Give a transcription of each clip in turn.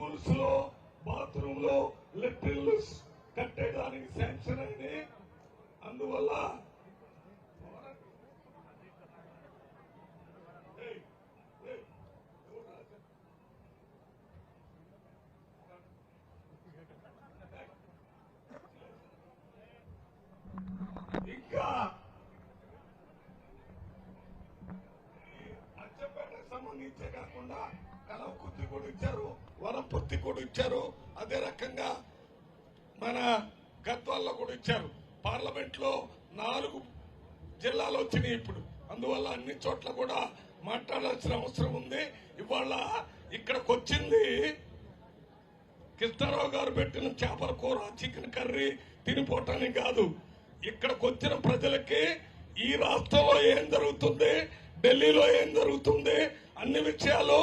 స్కూల్స్లో బాత్రూమ్లో లెట్రిన్స్ కట్టేయడానికి శాంక్షన్ అయింది. అందువల్ల ఇంకా ఈ ఇచ్చే కాకుండా కలవ కలవకుర్తి కూడా ఇచ్చారు వనపర్తి కూడా ఇచ్చారు. అదే రకంగా మన గద్వాల్లో కూడా ఇచ్చారు. పార్లమెంట్లో నాలుగు జిల్లాలు వచ్చినాయి ఇప్పుడు. అందువల్ల అన్ని చోట్ల కూడా మాట్లాడాల్సిన అవసరం ఉంది. ఇవాళ ఇక్కడికి వచ్చింది కృష్ణారావు గారు పెట్టిన చేపల కూర చికెన్ కర్రీ తినిపోవటానికి కాదు. ఇక్కడికి వచ్చిన ప్రజలకి ఈ రాష్ట్రంలో ఏం జరుగుతుంది? ఢిల్లీలో ఏం జరుగుతుంది? అన్ని విషయాలు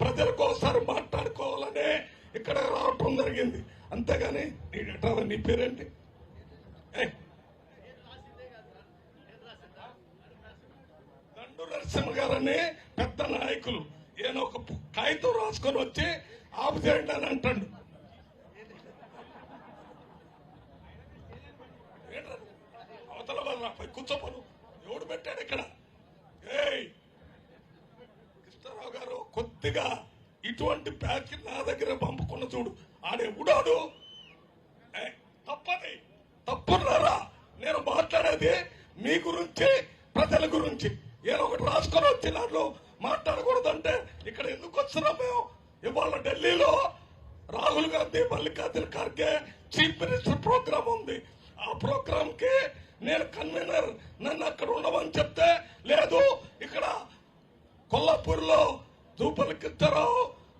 ప్రజలకు ఒకసారి మాట్లాడుకోవాలనే ఇక్కడ రావటం జరిగింది. అంతేగాని నీ ఎట్లా నీ పేరేంటి? దండు నరసింహ గారని పెద్ద నాయకులు. ఈయన ఒక పు- కాగితం రాసుకొని వచ్చి ఆపు చేయండి అని అంటాడు. అవతల వాళ్ళ పోయి కూర్చోపను ఎవడు పెట్టాడు ఇక్కడ ఏయ్ కృష్ణారావు గారు కొద్దిగా ఇటువంటి ప్యాకెట్ నా దగ్గర పంపుకున్న చూడు. ఆడే ఉడాడు. తప్పది. తప్పున్నారా నేను మాట్లాడేది మీ గురించి ప్రజల గురించి. నేను ఒకటి రాసుకొని వచ్చి దాంట్లో మాట్లాడకూడదంటే ఇక్కడ ఎందుకు వస్తున్నాం మేము? ఇవాళ ఢిల్లీలో Rahul Gandhi Mallikarjuna Kharge chief minister programme ఉంది. ఆ ప్రోగ్రామ్కి నేను కన్వీనర్. నన్ను అక్కడ ఉండమని చెప్తే లేదు ఇక్కడ కొల్లాపూర్లో వచ్చారో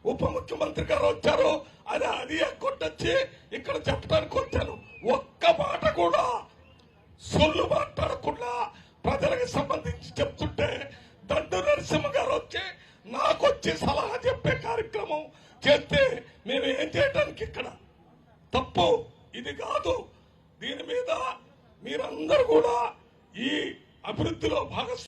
ఉప ముఖ్యమంత్రి గారు వచ్చారు? అది అది కొట్టొచ్చి ఇక్కడ చెప్పడానికి వచ్చాను ఒక్క మాట కూడా సొల్లు మాట్లాడకుండా ప్రజలకు సంబంధించి చెప్తుంటే దండు నరసింహ గారు వచ్చి నాకు వచ్చి సలహా చెప్పే కార్యక్రమం చేస్తే మేము ఏం చేయడానికి ఇక్కడ? తప్పు. ఇది కాదు. దీని మీద మీరందరూ కూడా ఈ అభివృద్ధిలో భాగస్వామి